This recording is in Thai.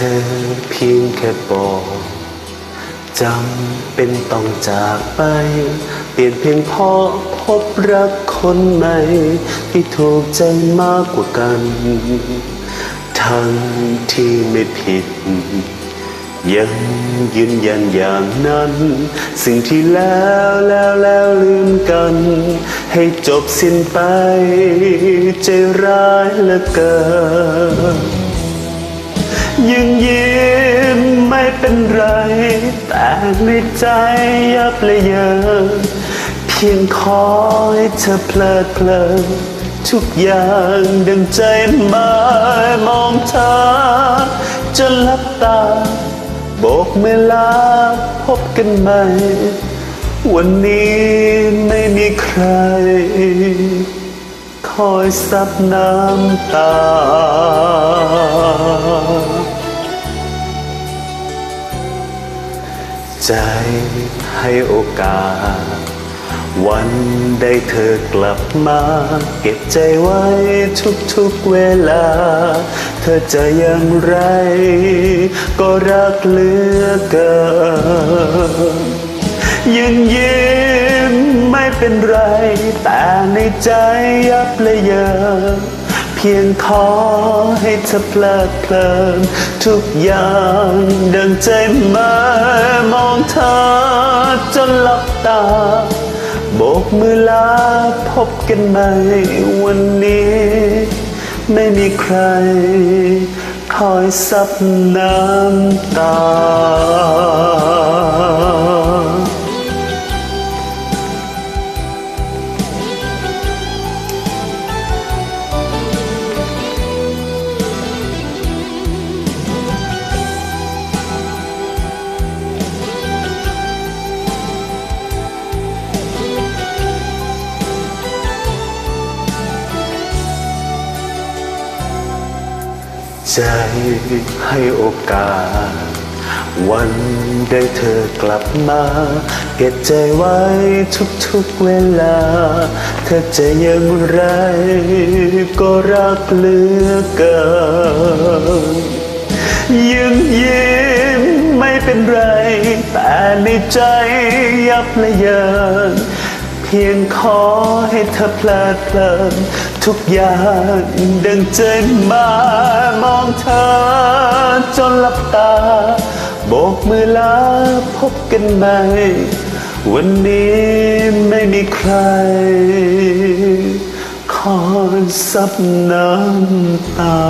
อเพียงแค่บอกจำเป็นต้องจากไป เปลี่ยนเพียงเพราะพบรักคนใหม่ ที่ถูกใจมากกว่ากัน ทั้งที่ไม่ผิด ยังยืนยันอย่างนั้น สิ่งที่แล้วแล้วแล้วลืมกัน ให้จบสิ้นไป ใจร้ายเหลือเกิน ยังยิ้มไม่เป็นไร แต่ในใจยับเลยเยอะ เพียงขอให้เธอเพลิดเพลินทุกอย่างดังใจหมายมองเธอจะลับตาโบกมือลาพบกันใหม่ วันนี้ไม่มีใคร คอยซับน้ำตา ใจให้โอกาส วันได้เธอกลับมา เก็บใจไว้ทุกๆเวลา เธอจะอย่างไร ก็รักเหลือเกินยังยิ้มไม่เป็นไร แต่ในใจยับเลยเยอะ พียงขอให้เธอเพลิดเพลินทุกอย่างดังใจมามองเธอจนหลับตาโบกมือลาพบกันใหม่วันนี้ ไม่มีใครคอยซับน้ำตา ใจให้โอกาส วันได้เธอกลับมา เก็บใจไว้ทุกๆเวลา เธอจะยังไรก็รักเหลือเกินยังยิ้มไม่เป็นไร แต่ในใจยับละเยิน พียงขอให้เธอเพลิดเพลินทุกอย่างดังใจมามองเธอจนหลับตา โบกมือลาพบกันใหม่วันนี้ไม่มีใคร คอยซับน้ำตา